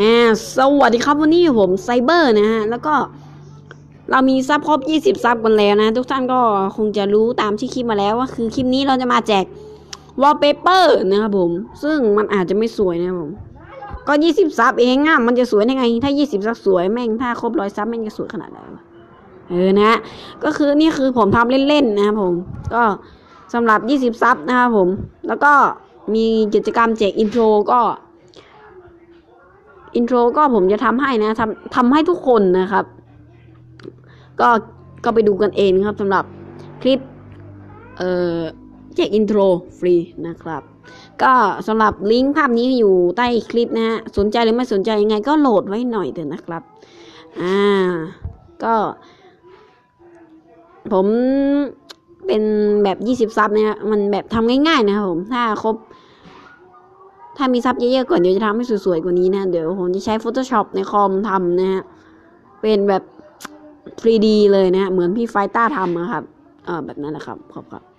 อ่าสวัสดีครับวันนี้ผมไซเบอร์นะฮะ แล้วก็เรามีซับครบ 20 ซับกันแล้วนะ ทุกท่านก็คงจะรู้ตามที่คลิปมาแล้วว่าคือคลิปนี้เราจะมาแจกวอลเปเปอร์นะครับผม ซึ่งมันอาจจะไม่สวยนะครับผม ก็ 20 ซับเองอะมันจะสวยได้ไง ถ้า 20 ซับสวยแม่งถ้าครบร้อยซับแม่งจะสวยขนาดไหนเออนะฮะก็คือนี่คือผมทำเล่นๆนะครับผม ก็สำหรับ 20 ซับนะครับผม แล้วก็มีกิจกรรมแจกอินโทรก็ อินโทรก็ผมจะทำให้นะทำทำให้ทุกคนนะครับ ก็ก็ไปดูกันเองครับสำหรับคลิป เอ่อแจกอินโทรฟรีนะครับ ก็สำหรับลิงก์ภาพนี้อยู่ใต้คลิปนะฮะสนใจหรือไม่สนใจยังไงก็โหลดไว้หน่อยเถอะนะครับ อ่า ก็ ผมเป็นแบบยี่สิบซับเนี่ยมันแบบทำง่ายๆนะครับผม ถ้าครบ ถ้ามีซับเยอะๆก่อนเดี๋ยวจะทำให้สวยๆกว่านี้นะ เดี๋ยวผมจะใช้ Photoshop ในคอมทำนะฮะ เป็นแบบ 3D เลยนะฮะ เหมือนพี่ไฟต้าทำนะครับ เออแบบนั้นแหละครับ ขอบคุณ